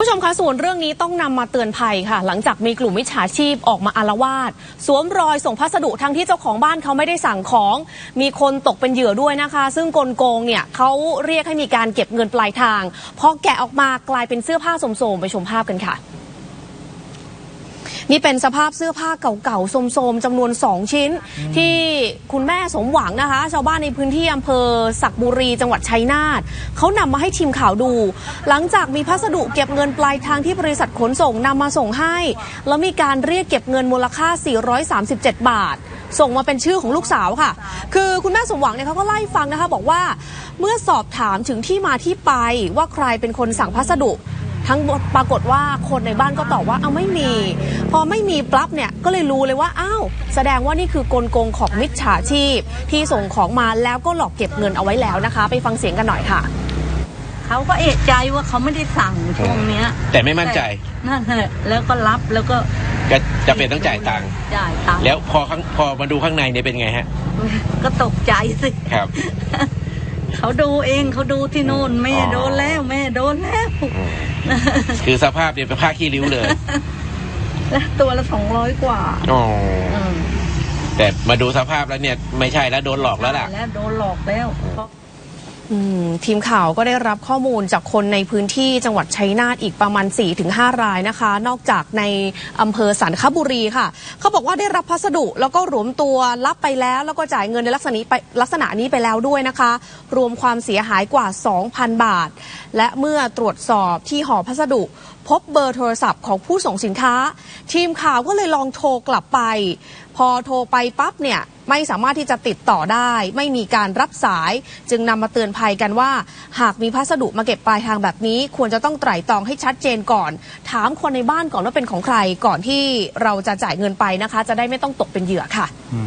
ผู้ชมคะส่วนเรื่องนี้ต้องนำมาเตือนภัยค่ะ หลังจากมีกลุ่มมิจฉาชีพออกมาอารวาสสวมรอยส่งพัสดุทั้งที่เจ้าของบ้านเขาไม่ได้สั่งของ มีคนตกเป็นเหยื่อด้วยนะคะ ซึ่งกลโกงเนี่ยเขาเรียกให้มีการเก็บเงินปลายทางพอแกะออกมากลายเป็นเสื้อผ้าโสมๆไปชมภาพกันค่ะ นี่เป็นสภาพเสื้อผ้าเก่าๆโสมๆจำนวน 2 ชิ้น ที่คุณแม่สมหวังนะคะ ชาวบ้านในพื้นที่อำเภอสักบุรีจังหวัดชัยนาทเขานำมาให้ทีมข่าวดู หลังจากมีพัสดุเก็บเงินปลายทางที่บริษัทขนส่งนำมาส่งให้ แล้วมีการเรียกเก็บเงินมูลค่า 437 บาท ส่งมาเป็นชื่อของลูกสาวค่ะ คือคุณแม่สมหวังเนี่ยเขาก็ไล่ฟังนะคะ บอกว่าเมื่อสอบถามถึงที่มาที่ไปว่าใครเป็นคนสั่งพัสดุ ทั้งหมดปรากฏว่าคนในบ้านก็ตอบว่าเอาไม่มี พอไม่มีปลั๊บเนี่ยก็เลยรู้เลยว่าอ้าวแสดงว่านี่คือกลโกงของมิจฉาชีพ ที่ส่งของมาแล้วก็หลอกเก็บเงินเอาไว้แล้วนะคะ ไปฟังเสียงกันหน่อยค่ะเขาก็เอะใจว่าเขาไม่ได้สั่งช่วงเนี้ย แต่ไม่มั่นใจแต่นั่นแหละแล้วก็รับแล้วก็ก็จะเป็นต้องจ่ายตังค์จ่ายตังค์แล้วพอข้างพอมาดูข้างในเนี่ยเป็นไงฮะ ก็ตกใจสิครับ เขาดูเองเขาดูที่โน่นแม่อ๋อโดนแล้วแม่โดนแล้วคือสภาพเนี่ยเป็นผ้าขี้ริ้วเลย แล้วตัวละสองร้อยกว่าอ๋ออืมแต่มาดูสภาพแล้วเนี่ย ไม่ใช่แล้วโดนหลอกแล้วล่ะ แล้วโดนหลอกแล้วอืม ทีมข่าวก็ได้รับข้อมูลจากคนในพื้นที่จังหวัดชัยนาทอีกประมาณ 4-5 รายนะคะ นอกจากในอำเภอสันคบุรีค่ะ เขาบอกว่าได้รับพัสดุแล้วก็รวมตัวรับไปแล้ว แล้วก็จ่ายเงินในลักษณะนี้ไปลักษณะนี้ไปแล้วด้วยนะคะ รวมความเสียหายกว่า 2,000 บาท และเมื่อตรวจสอบที่ห่อพัสดุ พบเบอร์โทรศัพท์ของผู้ส่งสินค้า ทีมข่าวก็เลยลองโทรกลับไป พอโทรไปปั๊บเนี่ย ไม่สามารถที่จะติดต่อได้ ไม่มีการรับสาย จึงนำมาเตือนภัยกันว่า หากมีพัสดุมาเก็บปลายทางแบบนี้ ควรจะต้องไตร่ตรองให้ชัดเจนก่อน ถามคนในบ้านก่อนว่าเป็นของใครก่อนที่เราจะจ่ายเงินไปนะคะ จะได้ไม่ต้องตกเป็นเหยื่อค่ะอื